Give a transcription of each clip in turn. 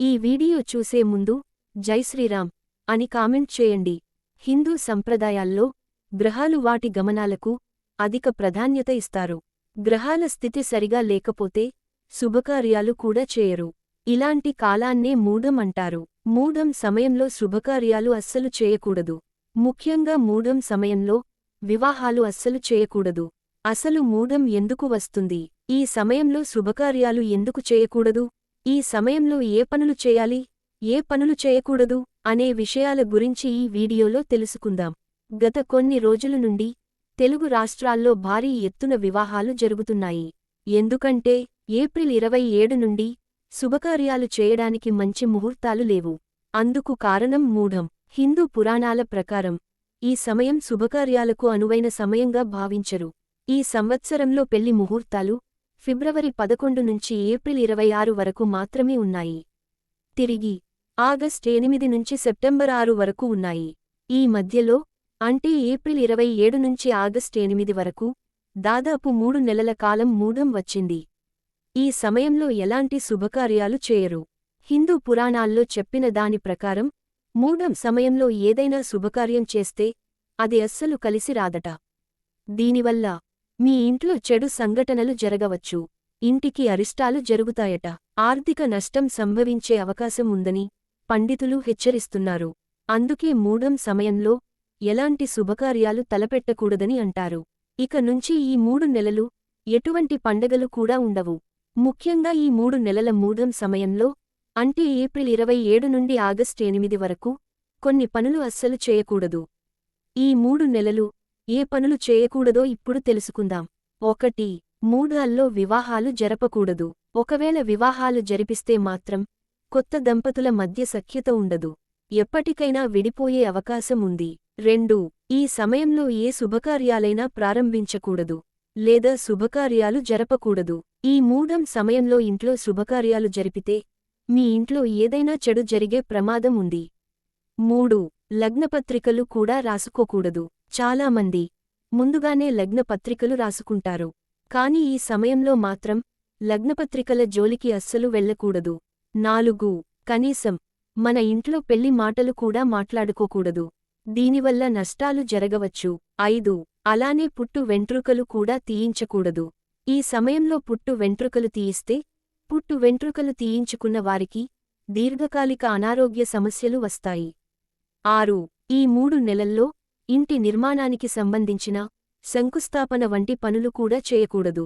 ఈ వీడియో చూసే ముందు జై శ్రీరామ్ అని కామెంట్ చేయండి. హిందూ సంప్రదాయాల్లో గ్రహాలు వాటి గమనాలకు అధిక ప్రాధాన్యత ఇస్తారు. గ్రహాల స్థితి సరిగా లేకపోతే శుభకార్యాలు కూడా చేయరు. ఇలాంటి కాలాన్నే మూఢం అంటారు. మూఢం సమయంలో శుభకార్యాలు అస్సలు చేయకూడదు. ముఖ్యంగా మూఢం సమయంలో వివాహాలు అస్సలు చేయకూడదు. అసలు మూఢం ఎందుకు వస్తుంది? ఈ సమయంలో శుభకార్యాలు ఎందుకు చేయకూడదు? ఈ సమయంలో ఏ పనులు చేయాలి ఏ పనులు చేయకూడదు అనే విషయాల గురించి ఈ వీడియోలో తెలుసుకుందాం. గత కొన్ని రోజుల నుండి తెలుగు రాష్ట్రాల్లో భారీ ఎత్తున వివాహాలు జరుగుతున్నాయి. ఎందుకంటే ఏప్రిల్ ఇరవై ఏడు నుండి శుభకార్యాలు చేయడానికి మంచి ముహూర్తాలు లేవు. అందుకు కారణం మూఢం. హిందూ పురాణాల ప్రకారం ఈ సమయం శుభకార్యాలకు అనువైన సమయంగా భావించరు. ఈ సంవత్సరంలో పెళ్ళి ముహూర్తాలు ఫిబ్రవరి పదకొండు నుంచి ఏప్రిల్ ఇరవై ఆరు వరకు మాత్రమే ఉన్నాయి. తిరిగి ఆగస్ట్ ఎనిమిది నుంచి సెప్టెంబర్ ఆరు వరకు ఉన్నాయి. ఈ మధ్యలో అంటే ఏప్రిల్ ఇరవై ఏడు నుంచి ఆగస్ట్ ఎనిమిది వరకు దాదాపు మూడు నెలల కాలం మూఢం వచ్చింది. ఈ సమయంలో ఎలాంటి శుభకార్యాలు చేయరు. హిందూ పురాణాల్లో చెప్పిన దాని ప్రకారం మూఢం సమయంలో ఏదైనా శుభకార్యం చేస్తే అది అస్సలు కలిసి రాదట. దీనివల్ల మీ ఇంట్లో చెడు సంఘటనలు జరగవచ్చు. ఇంటికి అరిష్టాలు జరుగుతాయట. ఆర్థిక నష్టం సంభవించే అవకాశం ఉందని పండితులు హెచ్చరిస్తున్నారు. అందుకే మూఢం సమయంలో ఎలాంటి శుభకార్యాలు తలపెట్టకూడదని అంటారు. ఇక నుంచి ఈ మూడు నెలలు ఎటువంటి పండగలు కూడా ఉండవు. ముఖ్యంగా ఈ మూడు నెలల మూఢం సమయంలో అంటే ఏప్రిల్ ఇరవై ఏడు నుండి ఆగస్టు ఎనిమిది వరకు కొన్ని పనులు అస్సలు చేయకూడదు. ఈ మూడు నెలలు ఏ పనులు చేయకూడదో ఇప్పుడు తెలుసుకుందాం. ఒకటి మూఢాల్లో వివాహాలు జరపకూడదు. ఒకవేళ వివాహాలు జరిపిస్తే మాత్రం కొత్త దంపతుల మధ్య సఖ్యత ఉండదు. ఎప్పటికైనా విడిపోయే అవకాశం ఉంది. రెండు ఈ సమయంలో ఏ శుభకార్యాలైనా ప్రారంభించకూడదు లేదా శుభకార్యాలు జరపకూడదు. ఈ మూఢం సమయంలో ఇంట్లో శుభకార్యాలు జరిపితే మీ ఇంట్లో ఏదైనా చెడు జరిగే ప్రమాదం ఉంది. మూడు లగ్నపత్రికలు కూడా రాసుకోకూడదు. చాలామంది ముందుగానే లగ్నపత్రికలు రాసుకుంటారు. కాని ఈ సమయంలో మాత్రం లగ్నపత్రికల జోలికి అస్సలు వెళ్ళకూడదు. నాలుగు కనీసం మన ఇంట్లో పెళ్ళి మాటలు కూడా మాట్లాడుకోకూడదు. దీనివల్ల నష్టాలు జరగవచ్చు. ఐదు అలానే పుట్టు వెంట్రుకలు కూడా తీయించకూడదు. ఈ సమయంలో పుట్టు వెంట్రుకలు తీయిస్తే పుట్టు వెంట్రుకలు తీయించుకున్న వారికి దీర్ఘకాలిక అనారోగ్య సమస్యలు వస్తాయి. ఆరు ఈ మూడు నెలల్లో ఇంటి నిర్మాణానికి సంబంధించిన శంకుస్థాపన వంటి పనులు కూడా చేయకూడదు.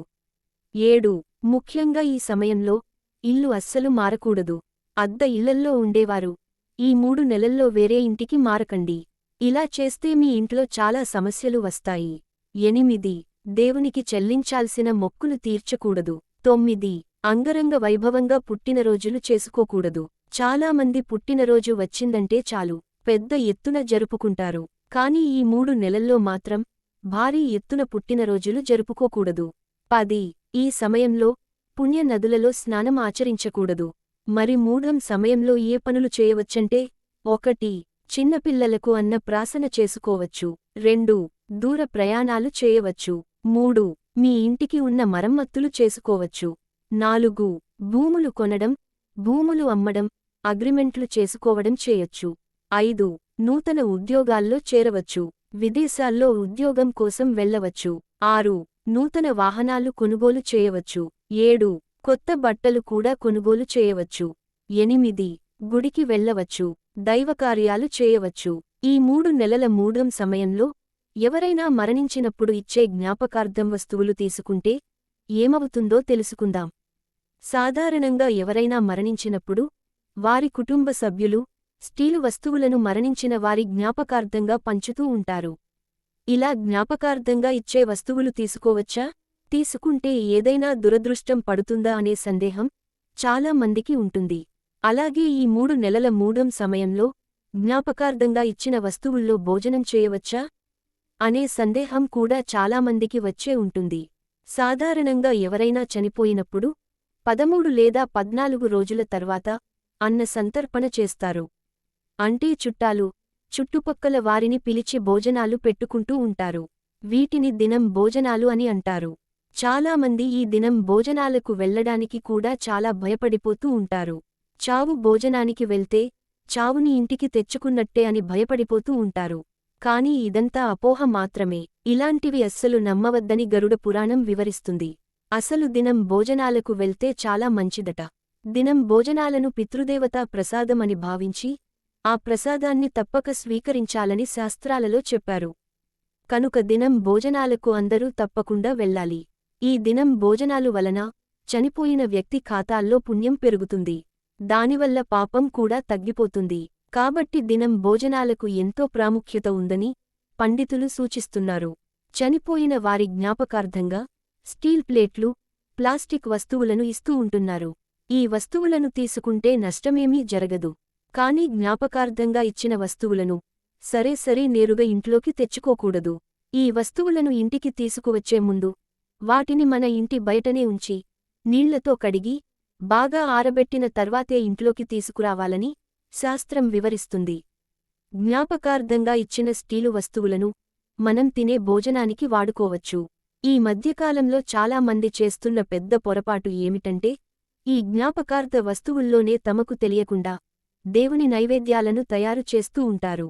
ఏడు. ముఖ్యంగా ఈ సమయంలో ఇల్లు అస్సలు మారకూడదు. అద్ద ఇళ్ళల్లో ఉండేవారు. ఈ మూడు నెలల్లో వేరే ఇంటికి మారకండి. ఇలా చేస్తే మీ ఇంట్లో చాలా సమస్యలు వస్తాయి. ఎనిమిది. దేవునికి చెల్లించాల్సిన మొక్కులు తీర్చకూడదు. తొమ్మిది. అంగరంగ వైభవంగా పుట్టినరోజులు చేసుకోకూడదు. చాలామంది పుట్టినరోజు వచ్చిందంటే చాలు. పెద్ద ఎత్తున జరుపుకుంటారు. కాని ఈ మూడు నెలల్లో మాత్రం భారీ ఎత్తున పుట్టినరోజులు జరుపుకోకూడదు. పది ఈ సమయంలో పుణ్య నదులలో స్నానం ఆచరించకూడదు. మరి మూఢం సమయంలో ఏ పనులు చేయవచ్చంటే ఒకటి చిన్నపిల్లలకు అన్న ప్రాసన చేసుకోవచ్చు. రెండు దూర ప్రయాణాలు చేయవచ్చు. మూడు మీ ఇంటికి ఉన్న మరమ్మత్తులు చేసుకోవచ్చు. నాలుగు భూములు కొనడం భూములు అమ్మడం అగ్రిమెంట్లు చేసుకోవడం చేయొచ్చు. ఐదు నూతన ఉద్యోగాల్లో చేరవచ్చు. విదేశాల్లో ఉద్యోగం కోసం వెళ్ళవచ్చు. ఆరు నూతన వాహనాలు కొనుగోలు చేయవచ్చు. ఏడు కొత్త బట్టలు కూడా కొనుగోలు చేయవచ్చు. ఎనిమిది గుడికి వెళ్ళవచ్చు. దైవకార్యాలు చేయవచ్చు. ఈ మూడు నెలల మూఢం సమయంలో ఎవరైనా మరణించినప్పుడు ఇచ్చే జ్ఞాపకార్థం వస్తువులు తీసుకుంటే ఏమవుతుందో తెలుసుకుందాం. సాధారణంగా ఎవరైనా మరణించినప్పుడు వారి కుటుంబ సభ్యులు స్టీలు వస్తువులను మరణించిన వారి జ్ఞాపకార్థంగా పంచుతూ ఉంటారు. ఇలా జ్ఞాపకార్థంగా ఇచ్చే వస్తువులు తీసుకోవచ్చా? తీసుకుంటే ఏదైనా దురదృష్టం పడుతుందా అనే సందేహం చాలా మందికి ఉంటుంది. అలాగే ఈ మూడు నెలల మూఢం సమయంలో జ్ఞాపకార్థంగా ఇచ్చిన వస్తువుల్లో భోజనం చేయవచ్చా? అనే సందేహం కూడా చాలామందికి వచ్చే ఉంటుంది. సాధారణంగా ఎవరైనా చనిపోయినప్పుడు పదమూడు లేదా పద్నాలుగు రోజుల తర్వాత అన్న సంతర్పణ చేస్తారు. అంటే చుట్టాలు చుట్టుపక్కల వారిని పిలిచి భోజనాలు పెట్టుకుంటూ ఉంటారు. వీటిని దినం భోజనాలు అని అంటారు. చాలామంది ఈ దినం భోజనాలకు వెళ్ళడానికి కూడా చాలా భయపడిపోతూ ఉంటారు. చావు భోజనానికి వెళ్తే చావుని ఇంటికి తెచ్చుకున్నట్టే అని భయపడిపోతూ ఉంటారు. కాని ఇదంతా అపోహ మాత్రమే. ఇలాంటివి అస్సలు నమ్మవద్దని గరుడ పురాణం వివరిస్తుంది. అసలు దినం భోజనాలకు వెళ్తే చాలా మంచిదట. దినం భోజనాలను పితృదేవతా ప్రసాదమని భావించి ఆ ప్రసాదాన్ని తప్పక స్వీకరించాలని శాస్త్రాలలో చెప్పారు. కనుక దినం భోజనాలకు అందరూ తప్పకుండా వెళ్ళాలి. ఈ దినం భోజనాలు వలన చనిపోయిన వ్యక్తి ఖాతాల్లో పుణ్యం పెరుగుతుంది. దానివల్ల పాపం కూడా తగ్గిపోతుంది. కాబట్టి దినం భోజనాలకు ఎంతో ప్రాముఖ్యత ఉందని పండితులు సూచిస్తున్నారు. చనిపోయిన వారి జ్ఞాపకార్థంగా స్టీల్ ప్లేట్లు ప్లాస్టిక్ వస్తువులను ఇస్తూ ఉంటున్నారు. ఈ వస్తువులను తీసుకుంటే నష్టమేమీ జరగదు. కాని జ్ఞాపకార్థంగా ఇచ్చిన వస్తువులను సరే సరే నేరుగా ఇంట్లోకి తెచ్చుకోకూడదు. ఈ వస్తువులను ఇంటికి తీసుకువచ్చే ముందు వాటిని మన ఇంటి బయటనే ఉంచి నీళ్ళతో కడిగి బాగా ఆరబెట్టిన తర్వాతే ఇంట్లోకి తీసుకురావాలని శాస్త్రం వివరిస్తుంది. జ్ఞాపకార్థంగా ఇచ్చిన స్టీలు వస్తువులను మనం తినే భోజనానికి వాడుకోవచ్చు. ఈ మధ్యకాలంలో చాలామంది చేస్తున్న పెద్ద పొరపాటు ఏమిటంటే ఈ జ్ఞాపకార్థ వస్తువుల్లోనే తమకు తెలియకుండా దేవుని నైవేద్యాలను తయారు చేస్తూ ఉంటారు.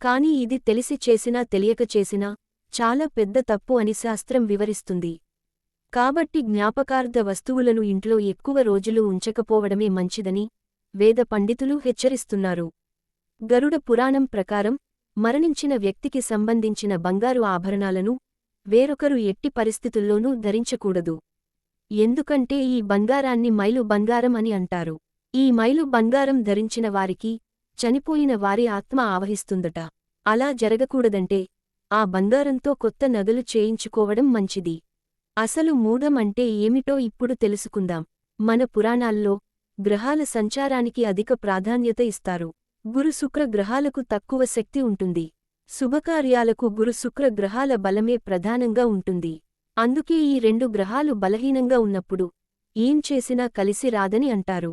కాని ఇది తెలిసి చేసినా తెలియక చేసినా చాలా పెద్ద తప్పు అని శాస్త్రం వివరిస్తుంది. కాబట్టి జ్ఞాపకార్థ వస్తువులను ఇంట్లో ఎక్కువ రోజులు ఉంచకపోవడమే మంచిదని వేద పండితులు హెచ్చరిస్తున్నారు. గరుడ పురాణం ప్రకారం మరణించిన వ్యక్తికి సంబంధించిన బంగారు ఆభరణాలను వేరొకరు ఎట్టి పరిస్థితుల్లోనూ ధరించకూడదు. ఎందుకంటే ఈ బంగారాన్ని మైలు బంగారం అని అంటారు. ఈ మైలు బంగారం ధరించిన వారికి చనిపోయిన వారి ఆత్మ ఆవహిస్తుందట. అలా జరగకూడదంటే ఆ బంగారంతో కొత్త నగలు చేయించుకోవడం మంచిది. అసలు మూఢం అంటే ఏమిటో ఇప్పుడు తెలుసుకుందాం. మన పురాణాల్లో గ్రహాల సంచారానికి అధిక ప్రాధాన్యత ఇస్తారు. గురు శుక్ర గ్రహాలకు తక్కువ శక్తి ఉంటుంది. శుభకార్యాలకు గురు శుక్ర గ్రహాల బలమే ప్రధానంగా ఉంటుంది. అందుకే ఈ రెండు గ్రహాలు బలహీనంగా ఉన్నప్పుడు ఏం చేసినా కలిసి రాదని అంటారు.